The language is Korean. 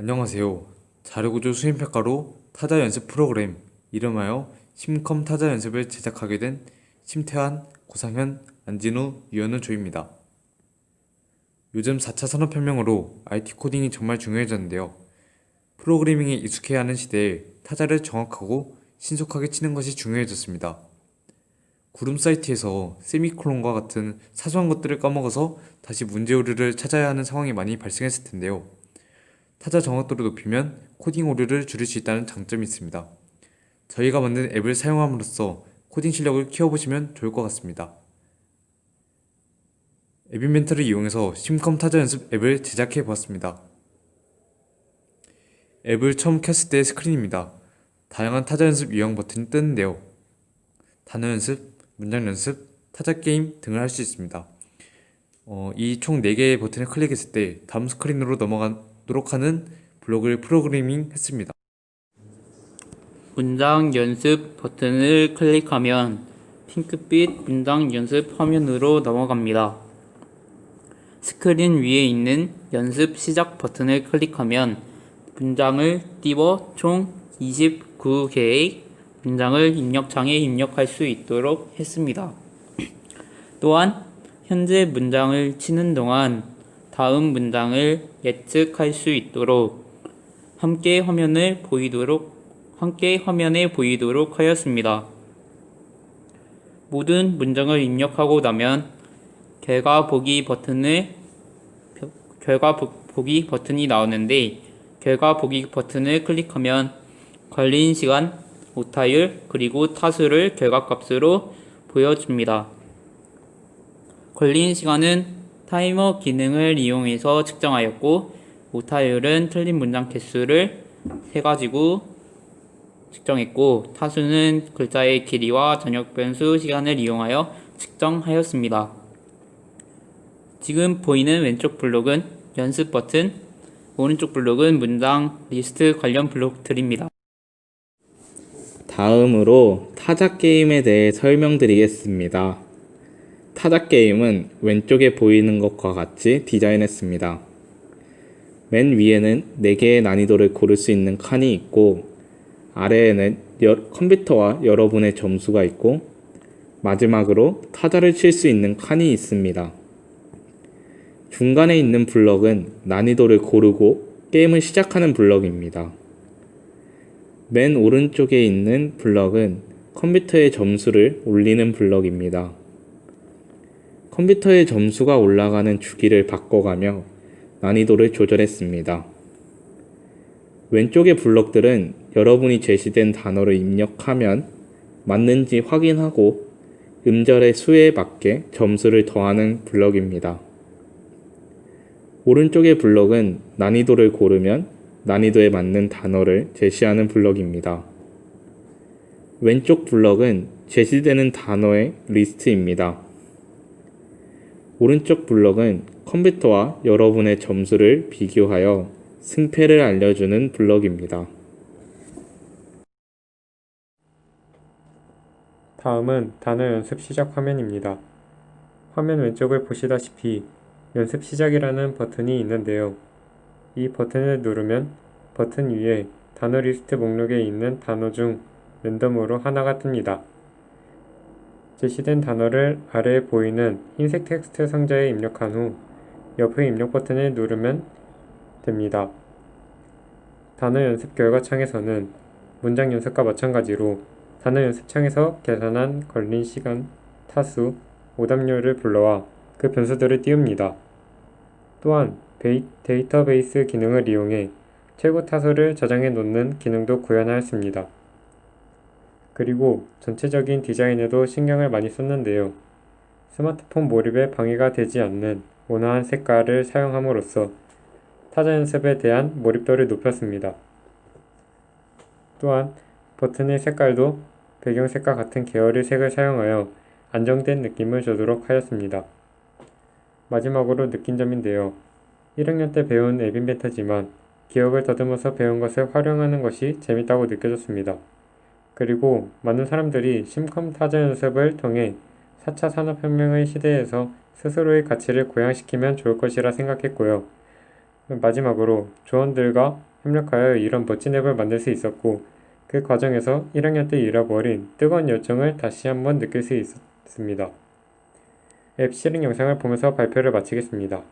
안녕하세요. 자료구조 수행평가로 타자 연습 프로그램 이름하여 심컴 타자 연습을 제작하게 된 심태환, 고상현, 안진우, 유현우 조입니다. 요즘 4차 산업혁명으로 IT 코딩이 정말 중요해졌는데요. 프로그래밍에 익숙해야 하는 시대에 타자를 정확하고 신속하게 치는 것이 중요해졌습니다. 구름 사이트에서 세미콜론과 같은 사소한 것들을 까먹어서 다시 문제 오류를 찾아야 하는 상황이 많이 발생했을 텐데요. 타자 정확도를 높이면 코딩 오류를 줄일 수 있다는 장점이 있습니다. 저희가 만든 앱을 사용함으로써 코딩 실력을 키워보시면 좋을 것 같습니다. 앱 인벤터를 이용해서 심컴 타자 연습 앱을 제작해 보았습니다. 앱을 처음 켰을 때의 스크린입니다. 다양한 타자 연습 유형 버튼이 뜨는데요. 단어 연습, 문장 연습, 타자 게임 등을 할 수 있습니다. 어, 이 총 4개의 버튼을 클릭했을 때 다음 스크린으로 넘어가 도록 하는 블록을 프로그래밍 했습니다. 문장 연습 버튼을 클릭하면 핑크빛 문장 연습 화면으로 넘어갑니다. 스크린 위에 있는 연습 시작 버튼을 클릭하면 문장을 띄워 총 29개의 문장을 입력창에 입력할 수 있도록 했습니다. 또한 현재 문장을 치는 동안 다음 문장을 예측할 수 있도록 함께 화면을 보이도록 함께 화면에 보이도록 하였습니다. 모든 문장을 입력하고 나면 결과 보기 버튼을 결과 보- 보기 버튼이 나오는데 결과 보기 버튼을 클릭하면 걸린 시간, 오타율, 그리고 타수를 결과값으로 보여줍니다. 걸린 시간은 타이머 기능을 이용해서 측정하였고 오타율은 틀린 문장 개수를 해가지고 측정했고 타수는 글자의 길이와 전역 변수 시간을 이용하여 측정하였습니다. 지금 보이는 왼쪽 블록은 연습 버튼, 오른쪽 블록은 문장 리스트 관련 블록들입니다. 다음으로 타자 게임에 대해 설명드리겠습니다. 타자 게임은 왼쪽에 보이는 것과 같이 디자인했습니다. 맨 위에는 4개의 난이도를 고를 수 있는 칸이 있고 아래에는 여- 컴퓨터와 여러분의 점수가 있고 마지막으로 타자를 칠 수 있는 칸이 있습니다. 중간에 있는 블럭은 난이도를 고르고 게임을 시작하는 블럭입니다. 맨 오른쪽에 있는 블럭은 컴퓨터의 점수를 올리는 블럭입니다. 컴퓨터의 점수가 올라가는 주기를 바꿔가며 난이도를 조절했습니다. 왼쪽의 블럭들은 여러분이 제시된 단어를 입력하면 맞는지 확인하고 음절의 수에 맞게 점수를 더하는 블럭입니다. 오른쪽의 블럭은 난이도를 고르면 난이도에 맞는 단어를 제시하는 블럭입니다. 왼쪽 블럭은 제시되는 단어의 리스트입니다. 오른쪽 블럭은 컴퓨터와 여러분의 점수를 비교하여 승패를 알려주는 블럭입니다. 다음은 단어 연습 시작 화면입니다. 화면 왼쪽을 보시다시피 연습 시작이라는 버튼이 있는데요. 이 버튼을 누르면 버튼 위에 단어 리스트 목록에 있는 단어 중 랜덤으로 하나가 뜹니다. 제시된 단어를 아래에 보이는 흰색 텍스트 상자에 입력한 후 옆의 입력 버튼을 누르면 됩니다. 단어 연습 결과 창에서는 문장 연습과 마찬가지로 단어 연습 창에서 계산한 걸린 시간, 타수, 오답률을 불러와 그 변수들을 띄웁니다. 또한 베이, 데이터베이스 기능을 이용해 최고 타수를 저장해 놓는 기능도 구현하였습니다. 그리고 전체적인 디자인에도 신경을 많이 썼는데요. 스마트폰 몰입에 방해가 되지 않는 온화한 색깔을 사용함으로써 타자 연습에 대한 몰입도를 높였습니다. 또한 버튼의 색깔도 배경색과 같은 계열의 색을 사용하여 안정된 느낌을 주도록 하였습니다. 마지막으로 느낀 점인데요. 1학년 때 배운 앱 인벤터지만 기억을 더듬어서 배운 것을 활용하는 것이 재밌다고 느껴졌습니다. 그리고 많은 사람들이 심컴 타자 연습을 통해 4차 산업혁명의 시대에서 스스로의 가치를 고양시키면 좋을 것이라 생각했고요. 마지막으로 조언들과 협력하여 이런 멋진 앱을 만들 수 있었고 그 과정에서 1학년 때 잃어버린 뜨거운 열정을 다시 한번 느낄 수 있었습니다. 앱 실행 영상을 보면서 발표를 마치겠습니다.